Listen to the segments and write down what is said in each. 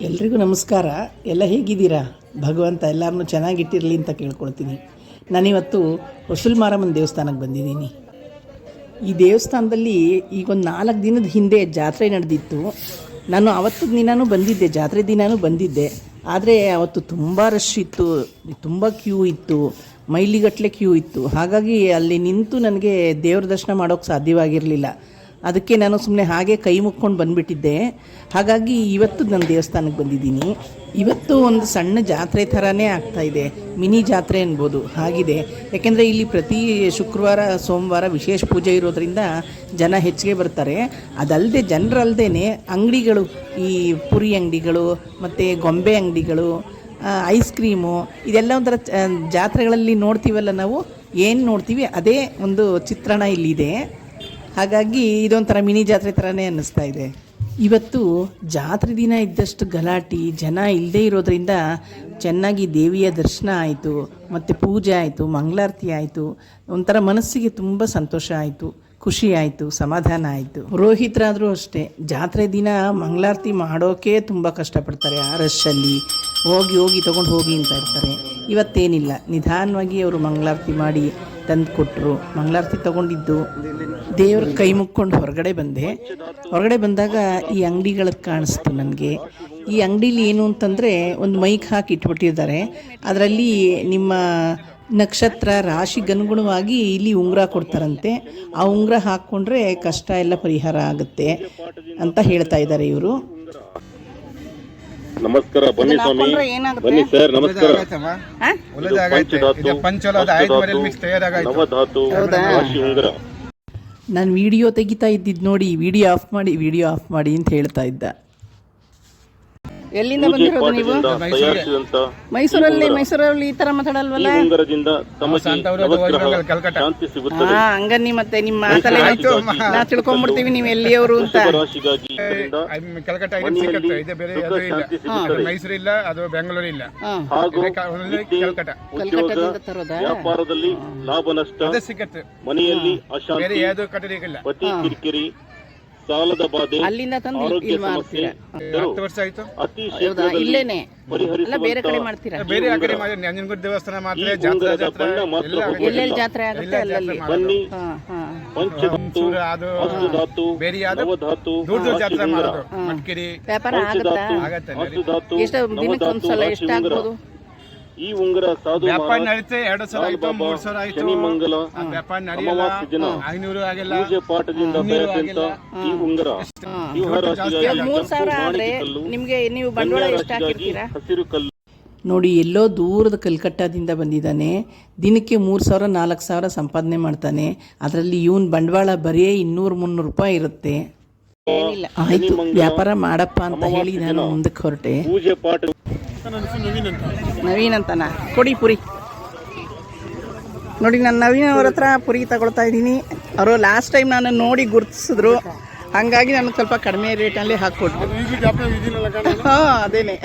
ಎಲ್ರಿಗೂ ನಮಸ್ಕಾರ. ಎಲ್ಲ ಹೇಗಿದ್ದೀರಾ? ಭಗವಂತ ಎಲ್ಲರನ್ನೂ ಚೆನ್ನಾಗಿಟ್ಟಿರಲಿ ಅಂತ ಕೇಳ್ಕೊಳ್ತೀನಿ. ನಾನಿವತ್ತು ವಸುಲ್ ಮಾರಮ್ಮನ ದೇವಸ್ಥಾನಕ್ಕೆ ಬಂದಿದ್ದೀನಿ. ಈ ದೇವಸ್ಥಾನದಲ್ಲಿ ಈಗ ಒಂದು ನಾಲ್ಕು ದಿನದ ಹಿಂದೆ ಜಾತ್ರೆ ನಡೆದಿತ್ತು. ನಾನು ಅವತ್ತು ದಿನಾನೂ ಬಂದಿದ್ದೆ, ಜಾತ್ರೆ ದಿನಾನೂ ಬಂದಿದ್ದೆ. ಆದರೆ ಅವತ್ತು ತುಂಬ ರಶ್ ಇತ್ತು, ತುಂಬ ಕ್ಯೂ ಇತ್ತು, ಮೈಲಿಗಟ್ಟಲೆ ಕ್ಯೂ ಇತ್ತು. ಹಾಗಾಗಿ ಅಲ್ಲಿ ನಿಂತು ನನಗೆ ದೇವ್ರ ದರ್ಶನ ಮಾಡೋಕ್ಕೆ ಸಾಧ್ಯವಾಗಿರಲಿಲ್ಲ. ಅದಕ್ಕೆ ನಾನು ಸುಮ್ಮನೆ ಹಾಗೆ ಕೈ ಮುಕ್ಕೊಂಡು ಬಂದುಬಿಟ್ಟಿದ್ದೆ. ಹಾಗಾಗಿ ಇವತ್ತು ನಾನು ದೇವಸ್ಥಾನಕ್ಕೆ ಬಂದಿದ್ದೀನಿ. ಇವತ್ತು ಒಂದು ಸಣ್ಣ ಜಾತ್ರೆ ಥರನೇ ಆಗ್ತಾಯಿದೆ ಮಿನಿ ಜಾತ್ರೆ ಅನ್ಬೋದು, ಹಾಗಿದೆ. ಯಾಕೆಂದರೆ ಇಲ್ಲಿ ಪ್ರತಿ ಶುಕ್ರವಾರ, ಸೋಮವಾರ ವಿಶೇಷ ಪೂಜೆ ಇರೋದ್ರಿಂದ ಜನ ಹೆಚ್ಚಿಗೆ ಬರ್ತಾರೆ. ಅದಲ್ಲದೆ ಜನರಲ್ಲದೇ ಅಂಗಡಿಗಳು, ಈ ಪುರಿ ಅಂಗಡಿಗಳು, ಮತ್ತು ಗೊಂಬೆ ಅಂಗಡಿಗಳು ಐಸ್ ಕ್ರೀಮು, ಇದೆಲ್ಲ ಒಂಥರ ಜಾತ್ರೆಗಳಲ್ಲಿ ನೋಡ್ತೀವಲ್ಲ ನಾವು? ಏನು ನೋಡ್ತೀವಿ? ಅದೇ ಒಂದು ಚಿತ್ರಣ ಇಲ್ಲಿದೆ. ಹಾಗಾಗಿ ಇದೊಂಥರ ಮಿನಿ ಜಾತ್ರೆ ಥರನೇ ಅನ್ನಿಸ್ತಾ ಇದೆ. ಇವತ್ತು ಜಾತ್ರೆ ದಿನ ಇದ್ದಷ್ಟು ಗಲಾಟೆ, ಜನ ಇಲ್ಲದೇ ಇರೋದ್ರಿಂದ ಚೆನ್ನಾಗಿ ದೇವಿಯ ದರ್ಶನ ಆಯಿತು, ಮತ್ತು ಪೂಜೆ ಆಯಿತು, ಮಂಗಳಾರತಿ ಆಯಿತು, ಒಂಥರ ಮನಸ್ಸಿಗೆ ತುಂಬ ಸಂತೋಷ ಆಯಿತು, ಖುಷಿ ಆಯಿತು, ಸಮಾಧಾನ ಆಯಿತು. ರೋಹಿತರಾದರೂ ಅಷ್ಟೇ, ಜಾತ್ರೆ ದಿನ ಮಂಗಳಾರತಿ ಮಾಡೋಕೆ ತುಂಬ ಕಷ್ಟಪಡ್ತಾರೆ ಆ ರಶಲ್ಲಿ ಹೋಗಿ ಹೋಗಿ, ತೊಗೊಂಡು ಹೋಗಿ ಅಂತ ಇರ್ತಾರೆ. ಇವತ್ತೇನಿಲ್ಲ, ನಿಧಾನವಾಗಿ ಅವರು ಮಂಗಳಾರತಿ ಮಾಡಿ ತಂದು ಕೊಟ್ಟರು ಮಂಗಳಾರತಿ ತಗೊಂಡಿದ್ದು. ದೇವ್ರ ಕೈ ಮುಕ್ಕೊಂಡು ಹೊರಗಡೆ ಬಂದೆ. ಹೊರಗಡೆ ಬಂದಾಗ ಈ ಅಂಗಡಿಗಳು ಕಾಣಿಸ್ತು ನನಗೆ. ಈ ಅಂಗಡೀಲಿ ಏನು ಅಂತಂದರೆ ಒಂದು ಮೈಕ್ ಹಾಕಿ ಇಟ್ಬಿಟ್ಟಿದ್ದಾರೆ. ಅದರಲ್ಲಿ ನಿಮ್ಮ ನಕ್ಷತ್ರ ರಾಶಿಗನುಗುಣವಾಗಿ ಇಲ್ಲಿ ಉಂಗುರ ಕೊಡ್ತಾರಂತೆ. ಆ ಉಂಗುರ ಹಾಕ್ಕೊಂಡ್ರೆ ಕಷ್ಟ ಎಲ್ಲ ಪರಿಹಾರ ಆಗುತ್ತೆ ಅಂತ ಹೇಳ್ತಾ ಇದ್ದಾರೆ ಇವರು. ನಮಸ್ಕಾರ ಬನ್ನಿ ಸ್ವಾಮಿ. ಬನ್ನಿ ಸರ್ ನಮಸ್ಕಾರ. ನವಧಾತು ರಾಶಿ ಉಂಗುರ. ನಾನು ವಿಡಿಯೋ ತೆಗಿತಾ ಇದ್ದಿದ್ದು ನೋಡಿ ವಿಡಿಯೋ ಆಫ್ ಮಾಡಿ ವಿಡಿಯೋ ಆಫ್ ಮಾಡಿ ಅಂತ ಹೇಳ್ತಾ ಇದ್ದ. ಎಲ್ಲಿಂದ ಬಂದಿರೋದು ನೀವು? ಮೈಸೂರಲ್ಲಿ ಮೈಸೂರಲ್ಲಿ ಈ ತರ ಮಾತಾಡಲ್ವಲ್ಲ? ಶಾಂತಿ ಸಿಗುತ್ತದೆ. ಹಾ ಹಂಗನ್ನಿ ಮತ್ತೆ ನಿಮ್ಮ ನಾ ತಿಳ್ಕೊಂಡ್ಬಿಡ್ತೀವಿ ನೀವು ಎಲ್ಲಿಯವರು ಅಂತ. ಕಲ್ಕಟ್ಟ ಇದೆ ಬೇರೆ ಇಲ್ಲ. ಮೈಸೂರು ಇಲ್ಲ ಅದು ಬೆಂಗಳೂರು ಇಲ್ಲ. ಕಲ್ಕಟ್ಟ. ಕಲ್ಕಟ್ಟದಿಂದ ತರೋದಾ? ವ್ಯಾಪಾರದಲ್ಲಿ ಲಾಭ ನಷ್ಟ ಸಿಗತ್ತೆ ಸಿಕ್ಕತ್ತೆ. ಮನೆಯಲ್ಲಿ ಬೇರೆ ಯಾವುದು ಕಿರಿಕಿರಿ ಸಾಲದ ಬಾಧೆ ಅಲ್ಲಿಂದ ತಂದು ಇಲ್ಲಿ ಮಾಡ್ತೀರಾ ಹತ್ತು ವರ್ಷ ಆಯ್ತು. ಅತಿ ಹೌದಾ? ಇಲ್ಲೇನೆ. ಅಲ್ಲ ಬೇರೆ ಕಡೆ ಮಾಡ್ತೀರಾ? ಬೇರೆ ಆ ಕಡೆ ಮಾಡಿ ನಂಜನಗೂಡು ದೇವಸ್ಥಾನ ಜಾತ್ರೆ ಜಾತ್ರೆ. ಎಲ್ಲೆಲ್ಲಿ ಜಾತ್ರೆ ಆಗುತ್ತೆ ಅಲ್ಲಲ್ಲಿ? ಬನ್ನಿ. ಪಂಚಧಾತು ಅದು ಅಷ್ಟಧಾತು ಬೇರೆ ಯಾವ್ದು? ನವಧಾತು ದೂರ ದೂರ ಜಾತ್ರೆ ಮಾಡೋದು. ಮಟ್ಕಿರಿ. ವ್ಯಾಪಾರ ಆಗುತ್ತಾ? ಎಷ್ಟು ದಿನಕ್ಕೆ ಒಂದ್ಸಲ ಎಷ್ಟಾಗ್ಬೋದು? ಆಗ್ಬೋದು ಈ ಉಂಗುರ ಸಾಧು ವ್ಯಾಪಾರ ಮಹಾರಾಜ್, ನಡೀತೆ ಎರಡು ಸಾವಿರ ಆಯ್ತು ಸಾಯಿಬಾಬಾ, ಮೂರ್ ಸಾವಿರ ಆಯ್ತು. ಶನಿ ವ್ಯಾಪಾರ ನಡೆಯಲ್ಲ. ಅಮಾವಾಸ್ಯೆ ದಿನ ಐನೂರು ಆಗಿಲ್ಲ. ಪೂಜೆ ಪಾಠದಿಂದ ಇನ್ನೂರು ದೊರೆತಂತ ಈ ಉಂಗುರ. ಹಾ. ವ್ಯೂಹ ರಾಶಿಗಾಗಿ ಇವಾಗ ಮೂರ್ ಸಾವಿರ ಆದ್ರೆ ಮಾಣಿಕ್ಯ ನೀವು ಬಂಡವಾಳ ಕನ್ಯಾ ಎಷ್ಟು ಹಾಕಿರ್ತೀರಾ? ಹಸಿರು ಕಲ್ಲು. ನೋಡಿ ಎಲ್ಲೋ ದೂರದ ಕಲ್ಕಟ್ಟಾದಿಂದ ಬಂದಿದ್ದಾನೆ. ದಿನಕ್ಕೆ ಮೂರು ಸಾವಿರ ನಾಲ್ಕು ಸಾವಿರ ಸಂಪಾದನೆ ಮಾಡ್ತಾನೆ. ಅದರಲ್ಲಿ ಇವನ್ ಬಂಡವಾಳ ಬರೀ ಇನ್ನೂರು ಮುನ್ನೂರು ರೂಪಾಯಿ ಇರುತ್ತೆ. ಆಯ್ತು ವ್ಯಾಪಾರ ಮಾಡಪ್ಪ ಅಂತ ಹೇಳಿ ನಾನು ಮುಂದಕ್ಕೆ ಹೊರಟೆ. ನವೀನ್ ಅಂತನ? ಕೊಡಿ ಪುರಿ. ನೋಡಿ ನಾನು ನವೀನ್ ಅವ್ರ ಹತ್ರ ಪುರಿ ತಗೊಳ್ತಾ ಇದ್ದೀನಿ. ಅವರು ಲಾಸ್ಟ್ ಟೈಮ್ ನಾನು ನೋಡಿ ಗುರುತಿಸಿದ್ರು. ಹಾಗಾಗಿ ನನಗೆ ಸ್ವಲ್ಪ ಕಡಿಮೆ ರೇಟಲ್ಲಿ ಹಾಕ್ಕೊಟ್ರು. ಹಾ ಅದೇನೆ.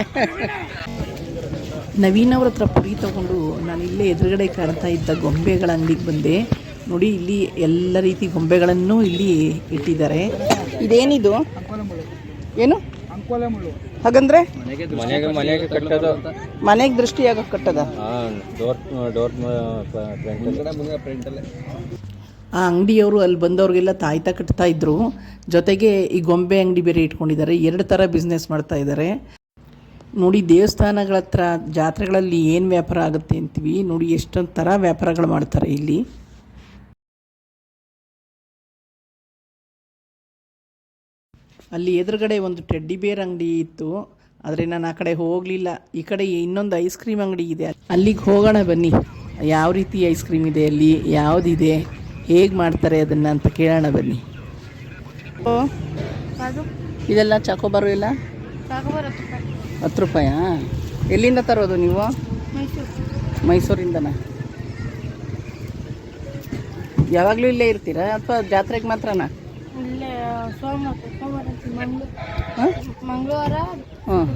ನವೀನ್ ಅವ್ರ ಹತ್ರ ಪುರಿ ತಗೊಂಡು ನಾನು ಇಲ್ಲೇ ಎದುರುಗಡೆ ಕಾಣ್ತಾ ಇದ್ದ ಗೊಂಬೆಗಳ ಅಂಗಡಿಗೆ ಬಂದೆ. ನೋಡಿ ಇಲ್ಲಿ ಎಲ್ಲ ರೀತಿ ಗೊಂಬೆಗಳನ್ನು ಇಲ್ಲಿ ಇಟ್ಟಿದ್ದಾರೆ. ಇದೇನಿದು? ಏನು? ಹಾಗಂದ್ರೆ? ಮನೆಗೆ ಮನೆಗೆ ಕಟ್ಟೋದು. ಮನೆಗೆ ದೃಷ್ಟಿಯಾಗ ಕಟ್ಟದ? ಹಾಂ ಡೋರ್ ಡೋರ್ ಪ್ರಿಂಟಲ್ಲೇ ಆ ಅಂಗಡಿಯವರು ಅಲ್ಲಿ ಬಂದವ್ರಿಗೆಲ್ಲ ತಾಯ್ತ ಕಟ್ತಾ ಇದ್ರು. ಜೊತೆಗೆ ಈ ಗೊಂಬೆ ಅಂಗಡಿ ಬೇರೆ ಇಟ್ಕೊಂಡಿದ್ದಾರೆ. ಎರಡು ಥರ ಬಿಸ್ನೆಸ್ ಮಾಡ್ತಾ ಇದ್ದಾರೆ. ನೋಡಿ ದೇವಸ್ಥಾನಗಳ ಹತ್ರ ಜಾತ್ರೆಗಳಲ್ಲಿ ಏನು ವ್ಯಾಪಾರ ಆಗುತ್ತೆ ಅಂತೀವಿ. ನೋಡಿ ಎಷ್ಟೊಂದು ಥರ ವ್ಯಾಪಾರಗಳು ಮಾಡ್ತಾರೆ ಇಲ್ಲಿ. ಅಲ್ಲಿ ಎದುರುಗಡೆ ಒಂದು ಟೆಡ್ಡಿ ಬೇರ್ ಅಂಗಡಿ ಇತ್ತು ಆದರೆ ನಾನು ಆ ಕಡೆ ಹೋಗಲಿಲ್ಲ. ಈ ಕಡೆ ಇನ್ನೊಂದು ಐಸ್ ಕ್ರೀಮ್ ಅಂಗಡಿ ಇದೆ. ಅಲ್ಲಿಗೆ ಹೋಗೋಣ ಬನ್ನಿ. ಯಾವ ರೀತಿ ಐಸ್ ಕ್ರೀಮ್ ಇದೆ ಅಲ್ಲಿ? ಯಾವುದಿದೆ? ಹೇಗೆ ಮಾಡ್ತಾರೆ ಅದನ್ನು ಅಂತ ಕೇಳೋಣ ಬನ್ನಿ. ಓ ಇದೆಲ್ಲ ಚಾಕೋಬಾರು ಇಲ್ಲ? ಹತ್ತು ರೂಪಾಯಾ. ಎಲ್ಲಿಂದ ತರೋದು ನೀವು? ಮೈಸೂರಿಂದನಾ? ಯಾವಾಗಲೂ ಇಲ್ಲೇ ಇರ್ತೀರಾ ಅಥವಾ ಜಾತ್ರೆಗೆ ಮಾತ್ರನಾ? ಇಲ್ಲೇ ಸೋಮವಾರ. ಮಂಗಳವಾರ ಹಾಂ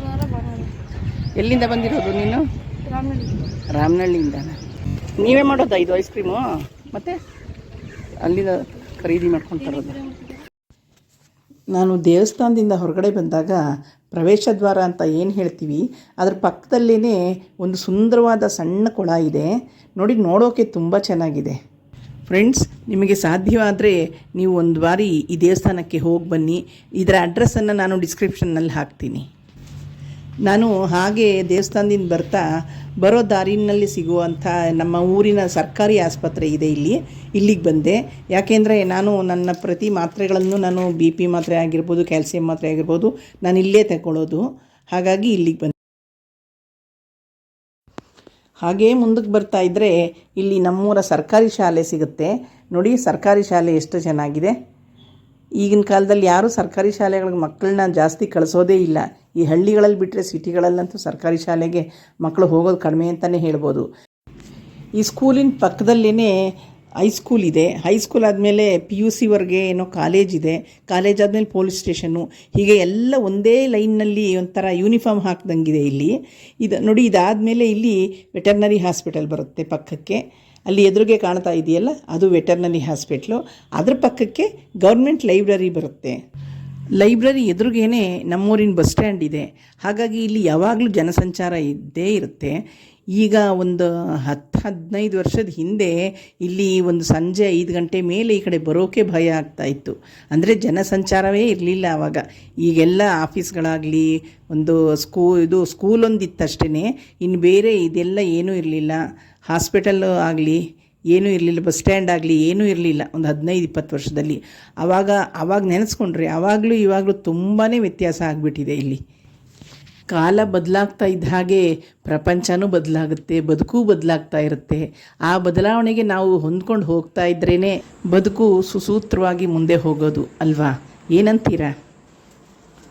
ಎಲ್ಲಿಂದ ಬಂದಿರೋದು ನೀನು? ರಾಮನಳ್ಳಿ ರಾಮನಹಳ್ಳಿಯಿಂದನ? ನೀವೇ ಮಾಡೋದಾ ಇದು ಐಸ್ ಕ್ರೀಮು ಮತ್ತೆ ಅಲ್ಲಿಂದ ಖರೀದಿ ಮಾಡ್ಕೊಂಡು ತರೋದು? ನಾನು ದೇವಸ್ಥಾನದಿಂದ ಹೊರಗಡೆ ಬಂದಾಗ ಪ್ರವೇಶ ದ್ವಾರ ಅಂತ ಏನು ಹೇಳ್ತೀವಿ ಅದ್ರ ಪಕ್ಕದಲ್ಲೇ ಒಂದು ಸುಂದರವಾದ ಸಣ್ಣ ಕೊಳ ಇದೆ. ನೋಡಿ ನೋಡೋಕೆ ತುಂಬ ಚೆನ್ನಾಗಿದೆ. ಫ್ರೆಂಡ್ಸ್ ನಿಮಗೆ ಸಾಧ್ಯವಾದರೆ ನೀವು ಒಂದು ಬಾರಿ ಈ ದೇವಸ್ಥಾನಕ್ಕೆ ಹೋಗಿ ಬನ್ನಿ. ಇದರ ಅಡ್ರೆಸ್ಸನ್ನು ನಾನು ಡಿಸ್ಕ್ರಿಪ್ಷನ್ನಲ್ಲಿ ಹಾಕ್ತೀನಿ. ನಾನು ಹಾಗೆ ದೇವಸ್ಥಾನದಿಂದ ಬರ್ತಾ ಬರೋ ದಾರಿನಲ್ಲಿ ಸಿಗುವಂಥ ನಮ್ಮ ಊರಿನ ಸರ್ಕಾರಿ ಆಸ್ಪತ್ರೆ ಇದೆ ಇಲ್ಲಿ. ಇಲ್ಲಿಗೆ ಬಂದೆ. ಯಾಕೆಂದರೆ ನಾನು ನನ್ನ ಪ್ರತಿ ಮಾತ್ರೆಗಳನ್ನು ನಾನು ಬಿ ಪಿ ಮಾತ್ರೆ ಆಗಿರ್ಬೋದು ಕ್ಯಾಲ್ಸಿಯಂ ಮಾತ್ರೆ ಆಗಿರ್ಬೋದು ನಾನು ಇಲ್ಲೇ ತಗೊಳ್ಳೋದು ಹಾಗಾಗಿ ಇಲ್ಲಿಗೆ ಬಂದೆ. ಹಾಗೇ ಮುಂದಕ್ಕೆ ಬರ್ತಾ ಇದ್ದರೆ ಇಲ್ಲಿ ನಮ್ಮೂರ ಸರ್ಕಾರಿ ಶಾಲೆ ಸಿಗುತ್ತೆ. ನೋಡಿ, ಸರ್ಕಾರಿ ಶಾಲೆ ಎಷ್ಟು ಚೆನ್ನಾಗಿದೆ. ಈಗಿನ ಕಾಲದಲ್ಲಿ ಯಾರೂ ಸರ್ಕಾರಿ ಶಾಲೆಗಳಿಗೆ ಮಕ್ಕಳನ್ನ ಜಾಸ್ತಿ ಕಳಿಸೋದೇ ಇಲ್ಲ. ಈ ಹಳ್ಳಿಗಳಲ್ಲಿ ಬಿಟ್ಟರೆ ಸಿಟಿಗಳಲ್ಲಂತೂ ಸರ್ಕಾರಿ ಶಾಲೆಗೆ ಮಕ್ಕಳು ಹೋಗೋದು ಕಡಿಮೆ ಅಂತಲೇ ಹೇಳ್ಬೋದು. ಈ ಸ್ಕೂಲಿನ ಪಕ್ಕದಲ್ಲೇ ಹೈಸ್ಕೂಲ್ ಇದೆ. ಹೈಸ್ಕೂಲ್ ಆದಮೇಲೆ ಪಿ ಯು ಸಿವರೆಗೆ ಏನೋ ಕಾಲೇಜ್ ಇದೆ. ಕಾಲೇಜ್ ಆದಮೇಲೆ ಪೊಲೀಸ್ ಸ್ಟೇಷನ್ನು ಹೀಗೆ ಎಲ್ಲ ಒಂದೇ ಲೈನ್ನಲ್ಲಿ ಒಂಥರ ಯೂನಿಫಾರ್ಮ್ ಹಾಕ್ದಂಗಿದೆ ಇಲ್ಲಿ. ಇದು, ನೋಡಿ ಇದಾದಮೇಲೆ ಇಲ್ಲಿ ವೆಟರ್ನರಿ ಹಾಸ್ಪಿಟಲ್ ಬರುತ್ತೆ ಪಕ್ಕಕ್ಕೆ. ಅಲ್ಲಿ ಎದುರಿಗೆ ಕಾಣ್ತಾ ಇದೆಯಲ್ಲ, ಅದು ವೆಟರ್ನರಿ ಹಾಸ್ಪಿಟ್ಲು ಅದ್ರ ಪಕ್ಕಕ್ಕೆ ಗೌರ್ಮೆಂಟ್ ಲೈಬ್ರರಿ ಬರುತ್ತೆ. ಲೈಬ್ರರಿ ಎದುರುಗೇನೆ ನಮ್ಮೂರಿನ ಬಸ್ ಸ್ಟ್ಯಾಂಡ್ ಇದೆ. ಹಾಗಾಗಿ ಇಲ್ಲಿ ಯಾವಾಗಲೂ ಜನಸಂಚಾರ ಇದ್ದೇ ಇರುತ್ತೆ. ಈಗ ಒಂದು ಹತ್ತು ಹದಿನೈದು ವರ್ಷದ ಹಿಂದೆ ಇಲ್ಲಿ ಒಂದು ಸಂಜೆ ಐದು ಗಂಟೆ ಮೇಲೆ ಈ ಕಡೆ ಬರೋಕೆ ಭಯ ಆಗ್ತಾ ಇತ್ತು. ಅಂದರೆ ಜನಸಂಚಾರವೇ ಇರಲಿಲ್ಲ ಆವಾಗ ಈಗೆಲ್ಲ ಆಫೀಸ್ಗಳಾಗಲಿ, ಒಂದು ಸ್ಕೂ, ಇದು ಸ್ಕೂಲ್ ಒಂದಿತ್ತಷ್ಟೇ ಇನ್ನು ಬೇರೆ ಇದೆಲ್ಲ ಏನೂ ಇರಲಿಲ್ಲ. ಹಾಸ್ಪಿಟಲ್ ಆಗಲಿ, ಏನೂ ಇರಲಿಲ್ಲ. ಬಸ್ ಸ್ಟ್ಯಾಂಡ್ ಆಗಲಿ, ಏನೂ ಇರಲಿಲ್ಲ. ಒಂದು ಹದಿನೈದು, ಇಪ್ಪತ್ತು ವರ್ಷದಲ್ಲಿ. ಆವಾಗ ಆವಾಗ ನೆನೆಸ್ಕೊಂಡ್ರೆ ಆವಾಗಲೂ ಇವಾಗಲೂ ತುಂಬಾ ವ್ಯತ್ಯಾಸ ಆಗಿಬಿಟ್ಟಿದೆ ಇಲ್ಲಿ. ಕಾಲ ಬದಲಾಗ್ತಾ ಇದ್ದ ಹಾಗೆ ಪ್ರಪಂಚನೂ ಬದಲಾಗುತ್ತೆ, ಬದುಕು ಬದಲಾಗ್ತಾ ಇರುತ್ತೆ. ಆ ಬದಲಾವಣೆಗೆ ನಾವು ಹೊಂದ್ಕೊಂಡು ಹೋಗ್ತಾ ಇದ್ರೇ ಬದುಕು ಸುಸೂತ್ರವಾಗಿ ಮುಂದೆ ಹೋಗೋದು ಅಲ್ವಾ? ಏನಂತೀರಾ?